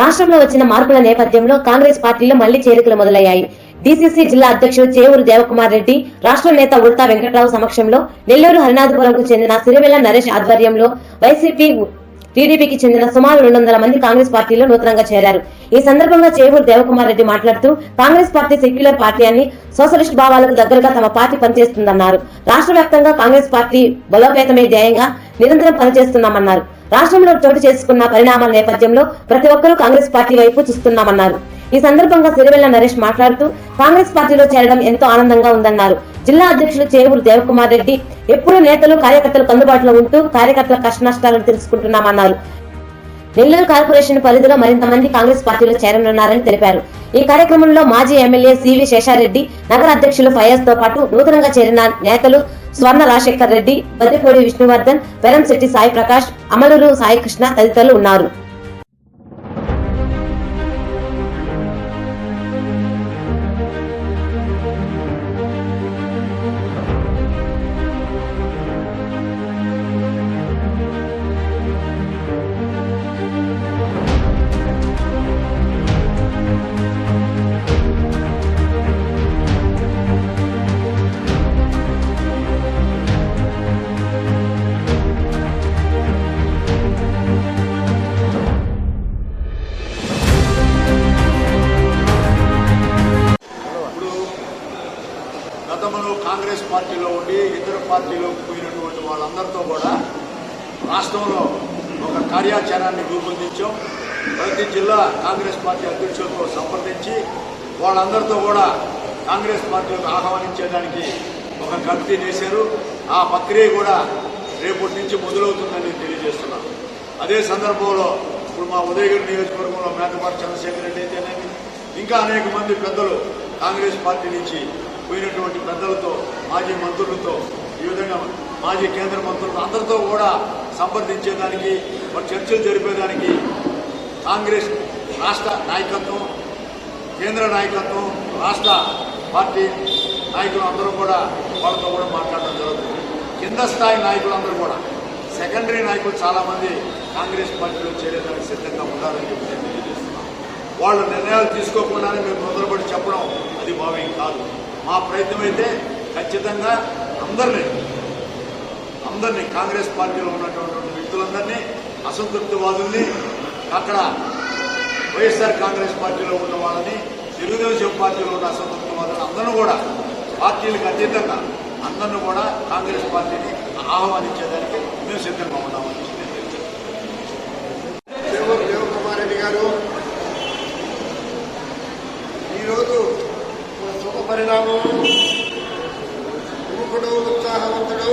రాష్ట్రంలో వచ్చిన మార్పుల నేపథ్యంలో కాంగ్రెస్ పార్టీలో మళ్ళీ చేరికలు మొదలయ్యాయి. డీసీసీ జిల్లా అధ్యక్షుడు చేవూరు దేవకుమార్ రెడ్డి రాష్ట్ర నేత ఉడతా వెంకట్రావు సమక్షంలో నెల్లూరు హరినాథపురంకు చెందిన సిరివెల్ల నరేష్ ఆధ్వర్యంలో వైసీపీ టీడీపీకి చెందిన సుమారు రెండు వందల మంది కాంగ్రెస్ పార్టీలో నూతనంగా చేరారు. ఈ సందర్భంగా చేవూరు దేవకుమార్ రెడ్డి మాట్లాడుతూ కాంగ్రెస్ పార్టీ సెక్యులర్ పార్టీ అని సోషలిస్ట్ భావాలకు దగ్గరగా తమ పార్టీ పనిచేస్తుందన్నారు. రాష్ట్ర వ్యాప్తంగా కాంగ్రెస్ పార్టీ బలోపేతమే ధ్యేయంగా నిరంతరం పనిచేస్తున్నామన్నారు. రాష్ట్రంలో చోటు చేసుకున్న పరిణామాల నేపథ్యంలో ప్రతి ఒక్కరూ కాంగ్రెస్ పార్టీ వైపు చూస్తున్నామన్నారు. ఈ సందర్భంగా సిరివెల్ల నరేష్ మాట్లాడుతూ కాంగ్రెస్ పార్టీలో చేరడం ఎంతో ఆనందంగా ఉందన్నారు. జిల్లా అధ్యక్షులు చేవూరు దేవకుమార్ రెడ్డి ఎప్పుడూ నేతలు కార్యకర్తలకు అందుబాటులో ఉంటూ కార్యకర్తల కష్ట నష్టాలను తెలుసుకుంటున్నామన్నారు. నెల్లూరు కార్పొరేషన్ పరిధిలో మరింత మంది కాంగ్రెస్ పార్టీలో చేరనున్నారని తెలిపారు. ఈ కార్యక్రమంలో మాజీ ఎమ్మెల్యే సివి శేషారెడ్డి నగర అధ్యక్షులు ఫయాజ్తో పాటు నూతనంగా చేరిన నేతలు స్వర్ణ రాజశేఖర్ రెడ్డి బద్దిపూడి విష్ణువర్ధన్ వెరంశెట్టి సాయి ప్రకాష్ అమలూరు సాయి కృష్ణ తదితరులు ఉన్నారు. ఒక కార్యాచరణాన్ని రూపొందించాం. ప్రతి జిల్లా కాంగ్రెస్ పార్టీ అధ్యక్షులతో సంప్రదించి వాళ్ళందరితో కూడా కాంగ్రెస్ పార్టీలకు ఆహ్వానించేదానికి ఒక కమిటీ చేశారు ఆ ప్రక్రియ కూడా రేపటి నుంచి మొదలవుతుందని తెలియజేస్తున్నాం. అదే సందర్భంలో ఇప్పుడు మా ఉదయగిరి నియోజకవర్గంలో మేకపాటి చంద్రశేఖర్ రెడ్డి అయితేనేమి ఇంకా అనేక మంది పెద్దలు కాంగ్రెస్ పార్టీ నుంచి పోయినటువంటి పెద్దలతో మాజీ మంత్రులతో ఈ విధంగా మాజీ కేంద్ర మంత్రులు అందరితో కూడా సంప్రదించేదానికి చర్చలు జరిపేదానికి కాంగ్రెస్ రాష్ట్ర నాయకత్వం కేంద్ర నాయకత్వం రాష్ట్ర పార్టీ నాయకులు అందరూ కూడా వాళ్ళతో కూడా మాట్లాడడం జరుగుతుంది. కింద స్థాయి నాయకులందరూ కూడా సెకండరీ నాయకులు చాలామంది కాంగ్రెస్ పార్టీలో చేరేదానికి సిద్ధంగా ఉండాలని చెప్పి నేను తెలియజేస్తున్నాను. వాళ్ళు నిర్ణయాలు తీసుకోకుండానే మేము మొదలుపడి చెప్పడం అది భావ్యం కాదు. మా ప్రయత్నం అయితే ఖచ్చితంగా అందరినీ అందరినీ కాంగ్రెస్ పార్టీలో ఉన్నటువంటి వ్యక్తులందరినీ అసంతృప్తివాదుల్ని అక్కడ వైఎస్ఆర్ కాంగ్రెస్ పార్టీలో ఉన్న వాళ్ళని తెలుగుదేశం పార్టీలో ఉన్న అసంతృప్తివాదులు అందరూ కూడా పార్టీలకు అతీతంగా అందరిని కూడా కాంగ్రెస్ పార్టీని ఆహ్వానించేదానికి మేము సిద్ధంగా ఉన్నామని నేను దేవ దేవకుమార్ రెడ్డి గారు ఈరోజు ఒక శుభ పరిణామం యువకుడు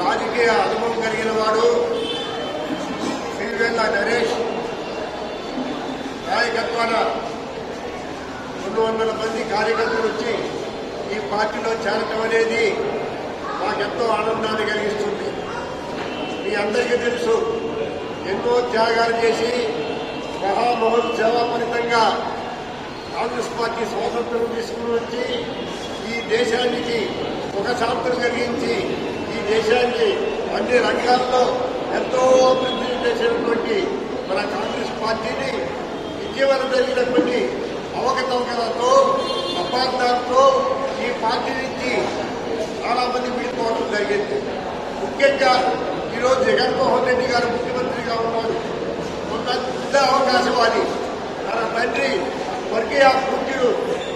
రాజకీయ అనుభవం కలిగిన వాడు శ్రీవేంద్ర నరేష్. నాయకత్వాన రెండు వందల మంది కార్యకర్తలు వచ్చి ఈ పార్టీలో చేరటం అనేది మాకెంతో ఆనందాన్ని కలిగిస్తుంది. మీ అందరికీ తెలుసు ఎన్నో త్యాగాలు చేసి మహామహోత్ సేవాపరితంగా కాంగ్రెస్ పార్టీ స్వాతంత్రం తీసుకుని వచ్చి ఈ దేశానికి ఒక శాంతం కలిగించి ఈ దేశాన్ని అన్ని రంగాల్లో ఎంతో అభివృద్ధి చేసినటువంటి మన కాంగ్రెస్ పార్టీని ఇటీవల జరిగినటువంటి అవకతవకలతో అపార్థాలతో ఈ పార్టీ నుంచి చాలా మంది విడిపోవడం జరిగింది. ముఖ్యంగా ఈరోజు జగన్మోహన్ రెడ్డి గారు ముఖ్యమంత్రిగా ఉన్నారు. ఒక పెద్ద అవకాశవాది. తన తండ్రి వర్గీయ పూజ్యుడు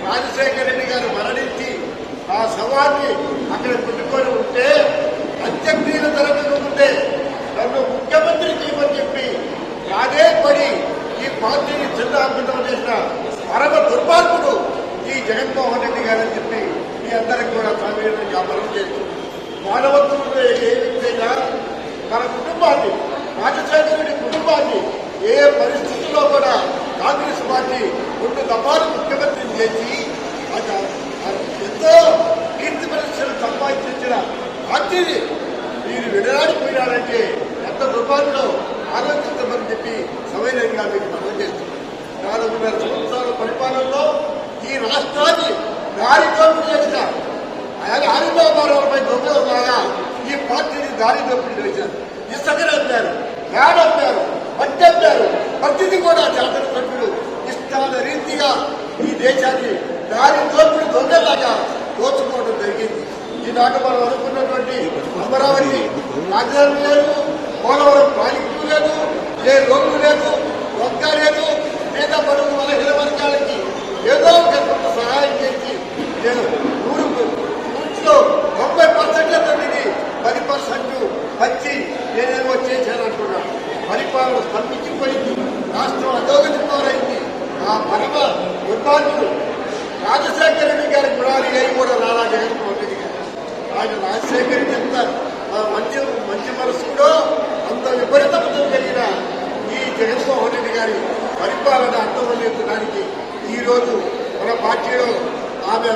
రాజశేఖర రెడ్డి గారు మరణించి ఆ శవాన్ని అక్కడ పెట్టుకొని ఉంటే అంత్యక్రియలు జరగకుంటే నన్ను ముఖ్యమంత్రి చేయమని చెప్పి అదే పడి ఈ పార్టీని చిన్నాభిన్నం చేసిన పరమ దుర్మార్గుడు ఈ జగన్మోహన్ రెడ్డి గారని చెప్పి మీ అందరికి కూడా సమయంలో జ్ఞాపకం చేస్తుంది మానవత్వంలో ఏ వ్యక్తి తన కుటుంబాన్ని రాజశేఖర రెడ్డి కుటుంబాన్ని ఏ పరిస్థితుల్లో కూడా కాంగ్రెస్ పార్టీ రెండు దఫాలు ముఖ్యమంత్రిని చేసి ఎంతో కీర్తి ప్రదర్శనలు సంపాదించిన పార్టీని మీరు విడనాడిపోయినారంటే ఎంత దుర్మార్గంలో ఆలోచించమని చెప్పి సవైనంగా మీకు మనం చేస్తున్నాం. నాలుగున్నర సంవత్సరాల పరిపాలనలో ఈ రాష్ట్రాన్ని దారితో చేసిన ఆయన హరిబాబారావుపై దొంగలాగా ఈ పార్టీని దారి దోపిడి చేశారు ఇసుక అమ్మారు పేడ అమ్మారు మట్టి అమ్మారు ప్రతి కూడా శాసనసభ్యులు ఇష్టాల రీతిగా ఈ దేశాన్ని దారి దోపిడి దొంగలాగా దోచుకోవడం జరిగింది. ఈనాడు మనం అనుకున్నటువంటి అమరావతి రాజధాని లేదు పోలవరం ప్రాజెక్టు లేదు ఏ రోడ్డు లేదు ఒక్క లేదు. పేద పడుగు బలహీన వర్గాలకి ఏదో ఒక కొంత సహాయం చేసి నేను నూరు నూటిలో తొంభై పర్సెంట్ తొమ్మిది పది పర్సెంట్ వచ్చి నేనేమో చేశాను అంటున్నాను పరిపాలన స్తంభించిపోయింది. రాష్ట్రం అధోగతి పాలైంది ఆ పరమ దుర్మార్గుడు రాజశేఖర రెడ్డి గారి గుణాలు ఏవి కూడా రాలా జగన్మోహన్ రెడ్డి గారు ఆయన రాజశేఖర రెడ్డి ఎంత మంచి మంచి మనసులో అంత విపరీతమతో కలిగిన ఈ జగన్మోహన్ రెడ్డి గారి పరిపాలన అర్థమయ్యడానికి ఈ రోజు మన పార్టీలో ఆమె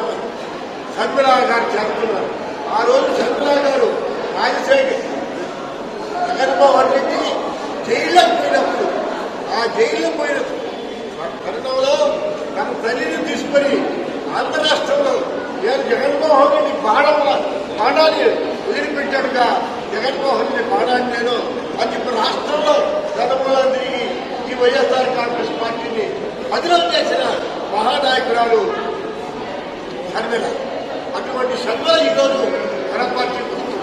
శర్మిలా గారు చేరుతున్నారు. ఆ రోజు శర్మిలా గారు రాజశేఖర్ జగన్మోహన్ రెడ్డి జైల్లోకి పోయినప్పుడు ఆ జైల్లో పోయిన తరుణంలో తన తల్లిని తీసుకొని ఆంధ్ర రాష్ట్రంలో నేను జగన్మోహన్ రెడ్డి బాణం బాణాన్ని వదిలిపెట్టాడుగా జగన్మోహన్ రెడ్డి బాణాన్ని నేను అది ఇప్పుడు రాష్ట్రంలో గతంలో తిరిగి ఈ వైఎస్ఆర్ కాంగ్రెస్ పార్టీని అదిలో చేసిన మహానాయకురాలు షర్మిల. అటువంటి షర్మిల ఈరోజు మన పార్టీ వస్తుంది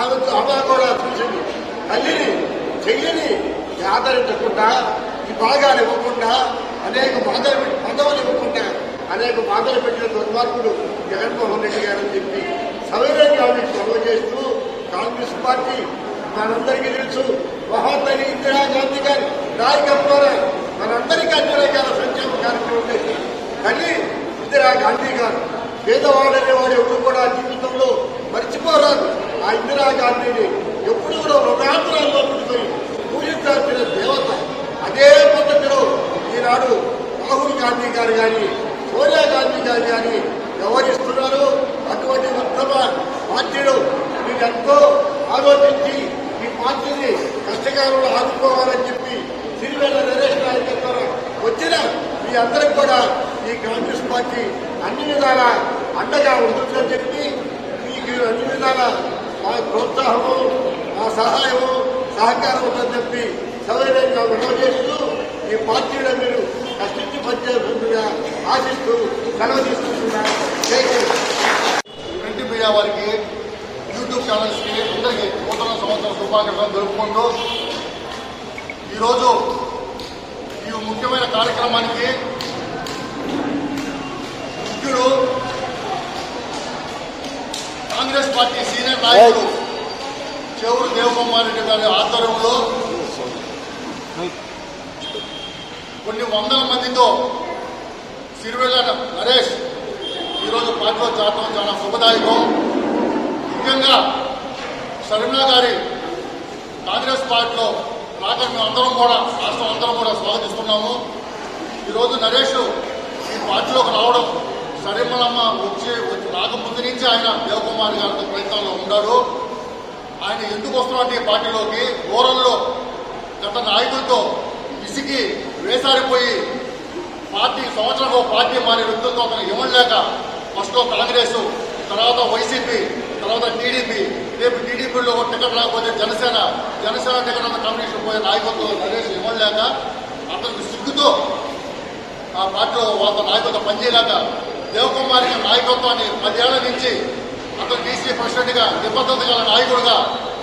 ఆమె ఆమె కూడా చూసింది. తల్లిని చెయ్యని ఆదరించకుండా ఈ భాగాలు ఇవ్వకుండా అనేక మాధవులు ఇవ్వకుండా అనేక బాధలు పెట్టిన దుర్మార్గుడు జగన్మోహన్ రెడ్డి గారు అని చెప్పి సౌకర్యంగా చొరవ చేస్తూ కాంగ్రెస్ పార్టీ మనందరికీ తెలుసు మహాతల్లి ఇందిరాగాంధీ గారి నాయకత్వాన మనందరికీ అన్ని రకాల సంక్షేమ కార్యక్రమం చేసి తల్లి ఇందిరాగాంధీ గారు పేదవాడనే అనేవాడు ఎప్పుడు కూడా జీవితంలో మర్చిపోరాదు. ఆ ఇందిరాగాంధీని ఎప్పుడు కూడా రుణాంతరాల్లో పెట్టుకొని పూజించాల్సిన దేవత అదే పద్ధతిలో ఈనాడు రాహుల్ గాంధీ గారు కానీ సోనియా గాంధీ గారు కానీ వ్యవహరిస్తున్నారు అటువంటి ఉత్తమ పార్టీలు మీరు ఎంతో ఆలోచించి ఈ పార్టీని కష్టకాలంలో ఆదుకోవాలని చెప్పి సిరివెల్ల నరేష్ నాయకత్వం వచ్చిన మీ అందరికి కూడా ఈ కాంగ్రెస్ పార్టీ అన్ని విధాల అండగా ఉంటుందని చెప్పి మీకు అన్ని విధాల మా ప్రోత్సాహము మా సహాయము సహకారం ఉందని చెప్పి సౌకర్యంగా మనవి చేస్తూ ఈ పార్టీలో మీరు కష్టించి ఆశిస్తూ సెలవు తీసుకుంటున్నాను ప్రింట్ మీడియా వారికి యూట్యూబ్ ఛానల్స్కి అందరికీ నూతన సంవత్సర శుభాకాంక్షలు జరుపుకుంటూ ఈరోజు ఈ ముఖ్యమైన కార్యక్రమానికి ముఖ్యుడు కాంగ్రెస్ పార్టీ సీనియర్ నాయకుడు చెవుడు దేవకుమార్ రెడ్డి గారి ఆధ్వర్యంలో కొన్ని వందల మందితో సిరివెల్ల నరేష్ ఈరోజు పార్టీలో చేరడం చాలా శుభదాయకం. ముఖ్యంగా షర్మిలా గారి కాంగ్రెస్ పార్టీలో రాక మేమందరం అందరం కూడా రాష్ట్రం అందరం కూడా స్వాగతిస్తున్నాము. ఈరోజు నరేష్ ఈ పార్టీలోకి రావడం షర్మిలమ్మ వచ్చి వచ్చి రాకముందు నుంచి ఆయన దేవకుమార్ గారితో ప్రయత్నంలో ఉన్నాడు ఆయన ఎందుకు వస్తున్నాడు ఈ పార్టీలోకి? ఓరల్లో గత నాయకులతో ఇసికి వేసారిపోయి పార్టీ సంవత్సరంలో పార్టీ మారి వ్యక్తులతో అతను ఇవ్వలేక ఫస్ట్ కాంగ్రెస్ తర్వాత వైసీపీ తర్వాత టీడీపీ రేపు టీడీపీలో ఒక టికెట్ రాకపోతే జనసేన జనసేన టికెట్ అన్న కమ్యూనిస్ట్ పోయే నాయకత్వం నరేష్ ఇవ్వలేక అతనికి సిగ్గుతో ఆ పార్టీలో వాళ్ళ నాయకత్వం పనిచేయలేక దేవకుమారి నాయకత్వాన్ని పదేళ్ళ నుంచి అతను డీసీ ప్రెసిడెంట్గా నిబద్ధత గల నాయకుడుగా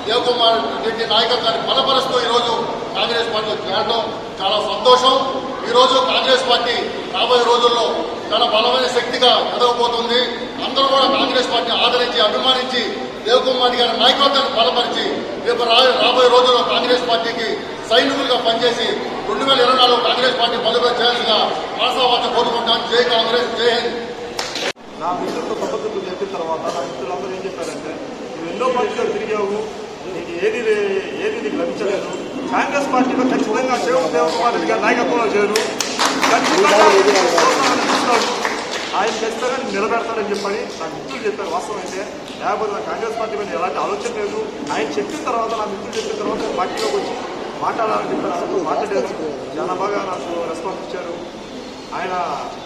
దేవకుమార్ రెడ్డి నాయకత్వాన్ని బలపరుస్తూ ఈరోజు కాంగ్రెస్ పార్టీ చేరడం చాలా సంతోషం. ఈరోజు కాంగ్రెస్ పార్టీ రాబోయే రోజుల్లో చాలా బలమైన శక్తిగా ఎదగబోతుంది. అందరూ కూడా కాంగ్రెస్ పార్టీని ఆదరించి అభిమానించి దేవకుమార్ గారి నాయకత్వాన్ని బలపరిచి రేపు రాబోయే రోజుల్లో కాంగ్రెస్ పార్టీకి సైనికులుగా పనిచేసి రెండు వేల ఇరవై నాలుగు కాంగ్రెస్ పార్టీ బలోపేతం చేయాల్సిన ఆశావాద కోరుకుంటాను. జై కాంగ్రెస్ జై హింద్. నా మిత్రులతో పద్ధతులు చెప్పిన తర్వాత నా మిత్రులందరూ ఏం చెప్పారంటే నువ్వు ఎన్నో పార్టీలో తిరిగావు నీకు ఏది లే- ఏది నీకు లభించలేదు కాంగ్రెస్ పార్టీలో ఖచ్చితంగా సేవ దేవకుమార్ రెడ్డి గారి నాయకత్వంలో చేరు. ఖచ్చితంగా ఆయన ఖచ్చితంగా నిన్ను నిలబెడతాడని చెప్పని నా మిత్రులు చెప్పారు వాస్తవం అయితే లేకపోతే నా కాంగ్రెస్ పార్టీ మీద ఎలాంటి ఆలోచన లేదు. ఆయన చెప్పిన తర్వాత నా మిత్రులు చెప్పిన తర్వాత పార్టీలోకి వచ్చి మాట్లాడాలని చెప్పారు అసలు మాట్లాడారు చాలా బాగా నాకు రెస్పాన్స్ ఇచ్చారు. ఆయన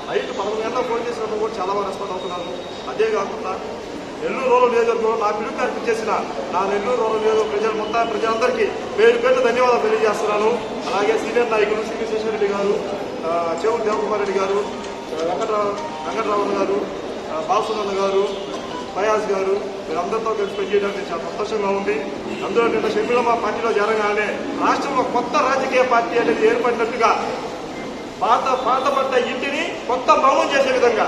నైట్ పదకొండు గంటలకు ఫోన్ చేసినప్పుడు కూడా చాలా బాగా రెస్పాండ్ అవుతున్నాను అదే కాకుండా నెల్లూరు రూరల్ నియోజకవర్గంలో నా పిలుపు అర్పించేసిన నా నెల్లూరు రూరల్ నియోజకవర్గ ప్రజలు మొత్తం ప్రజలందరికీ పేరు పేరు ధన్యవాదాలు తెలియజేస్తున్నాను. అలాగే సీనియర్ నాయకులు సిపి శేషరెడ్డి గారు ఆ, చెవుడు దేవకుమార్ రెడ్డి గారు వెంకటరావు వెంకటరామన్ గారు ఆ, గారు ఫయాజ్ గారు వీరందరితో కలిసి పనిచేయడానికి చాలా సంతోషంగా ఉంది. అందులో నిన్న షమీల మా పార్టీలో జరగానే రాష్ట్రంలో కొత్త రాజకీయ పార్టీ అనేది ఏర్పడినట్టుగా పాత పాతపడ్డ ఇంటిని కొత్త భవనం చేసే విధంగా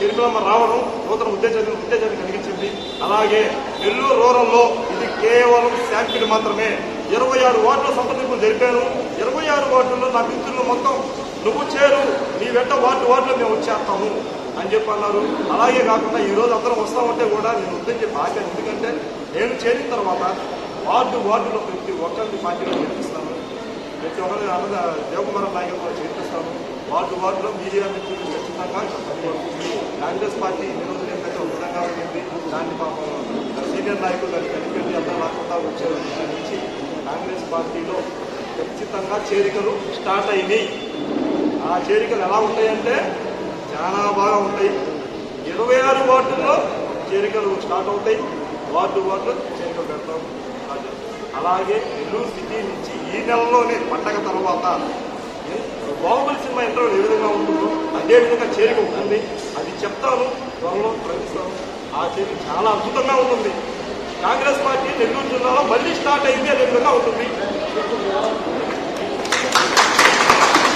చిరుకులమ్మ రావడం నూతన ఉత్తేజాన్ని ఉత్తేజాన్ని కలిగించింది. అలాగే నెల్లూరు రూరల్లో ఇది కేవలం శాంపిల్ మాత్రమే. ఇరవై ఆరు వార్డుల సంప్రదింపులు జరిపాను ఇరవై ఆరు వార్డుల్లో నా మిత్రులు మొత్తం నువ్వు చేరు నీ వెంట వార్డు వార్డులో మేము వచ్చేస్తాము అని చెప్పి అన్నారు. అలాగే కాకుండా ఈ రోజు అందరం వస్తామంటే కూడా నేను వద్దని చెప్పి ఎందుకంటే నేను చేరిన తర్వాత వార్డు వార్డులో ప్రతి ఒక్కరిని పార్టీలో చేర్పిస్తాను ప్రతి ఒక్కరిని అన్నద దేవకుమారం నాయకత్వం వార్డు వార్డులో మీడియా మిత్రులు ఖచ్చితంగా కాంగ్రెస్ పార్టీ ఈ రోజు ఏంటంటే ఒక విధంగా ఉంది దాన్ని పాపం సీనియర్ నాయకులు దాన్ని కనిపెట్టి అందరూ రాకుండా వచ్చే విషయం నుంచి కాంగ్రెస్ పార్టీలో ఖచ్చితంగా చేరికలు స్టార్ట్ అయినాయి. ఆ చేరికలు ఎలా ఉంటాయంటే చాలా బాగా ఉంటాయి. ఇరవై ఆరు వార్డుల్లో చేరికలు స్టార్ట్ అవుతాయి. వార్డు వార్డు చేరికలు పెడతాం. అలాగే నెల్లూరు సిటీ నుంచి ఈ నెలలోనే పండగ తర్వాత బాహుబలి సినిమా ఎంతో ఏ విధంగా ఉంటుందో అదే విధంగా చేరిక ఉంటుంది. అది చెప్తాను త్వరలో ప్రకటిస్తాను. ఆ చేరిక చాలా అద్భుతంగా ఉంటుంది. కాంగ్రెస్ పార్టీ నెల్లూరు జిల్లాలో మళ్ళీ స్టార్ట్ అయింది అదే విధంగా ఉంటుంది.